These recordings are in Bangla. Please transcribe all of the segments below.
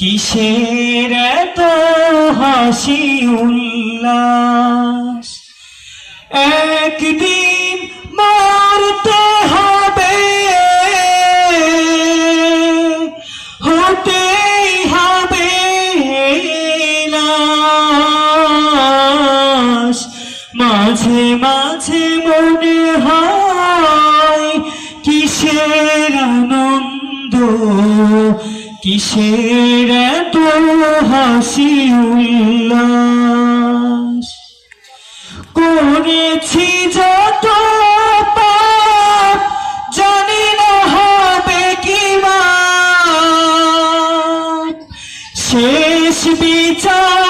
কিসের এত হাসি উল্লাস? একদিন মারতে হবে। হতেই হবে লাশ। মাঝে মাঝে মনে হয় কিসের আনন্দ? কিসের তো হাসি উল্লাস? করেছি যত জানি না হবে কি শেষ বিচার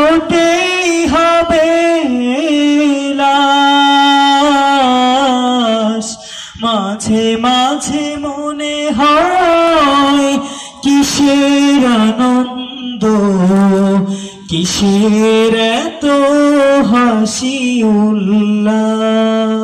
হতেই হবে লাশ। মাঝে মাঝে মনে হয় কিসের আনন্দ কিসের এত হাসি উল্লাস